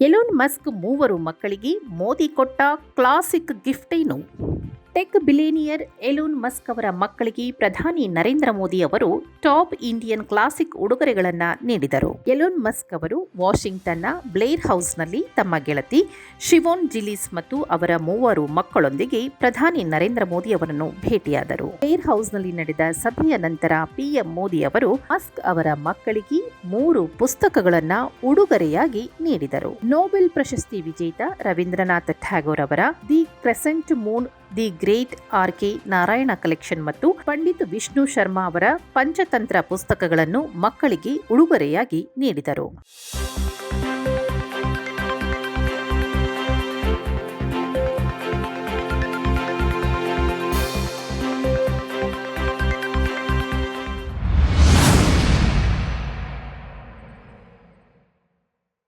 Elon Musk ಮೂವರು ಮಕ್ಕಳಿಗೆ ಮೋದಿ ಕೊಟ್ಟ ಕ್ಲಾಸಿಕ್ ಗಿಫ್ಟ್ ಏನು ಟೆಕ್ ಬಿಲೇನಿಯರ್ ಎಲೋನ್ ಮಸ್ಕ್ ಅವರ ಮಕ್ಕಳಿಗೆ ಪ್ರಧಾನಿ ನರೇಂದ್ರ ಮೋದಿ ಅವರು ಟಾಪ್ ಇಂಡಿಯನ್ ಕ್ಲಾಸಿಕ್ ಉಡುಗೊರೆಗಳನ್ನು ನೀಡಿದರು. ಎಲೋನ್ ಮಸ್ಕ್ ಅವರು ವಾಷಿಂಗ್ಟನ್ನ ಬ್ಲೇರ್ ಹೌಸ್ನಲ್ಲಿ ತಮ್ಮ ಗೆಳತಿ ಶಿವೋನ್ ಜಿಲಿಸ್ ಮತ್ತು ಅವರ ಮೂವರು ಮಕ್ಕಳೊಂದಿಗೆ ಪ್ರಧಾನಿ ನರೇಂದ್ರ ಮೋದಿ ಅವರನ್ನು ಭೇಟಿಯಾದರು. ಬ್ಲೇರ್ ಹೌಸ್ನಲ್ಲಿ ನಡೆದ ಸಭೆಯ ನಂತರ ಪಿಎಂ ಮೋದಿ ಅವರು ಮಸ್ಕ್ ಅವರ ಮಕ್ಕಳಿಗೆ ಮೂರು ಪುಸ್ತಕಗಳನ್ನು ಉಡುಗೊರೆಯಾಗಿ ನೀಡಿದರು. ನೋಬೆಲ್ ಪ್ರಶಸ್ತಿ ವಿಜೇತ ರವೀಂದ್ರನಾಥ್ ಟ್ಯಾಗೋರ್ ಅವರ the crescent moon the great R K Narayan collection ಮತ್ತು ಪಂಡಿತ್ ವಿಷ್ಣು ಶರ್ಮಾ ಅವರ ಪಂಚತಂತ್ರ ಪುಸ್ತಕಗಳನ್ನು ಮಕ್ಕಳಿಗೆ ಉಡುಗೊರೆಯಾಗಿ ನೀಡಿದರು.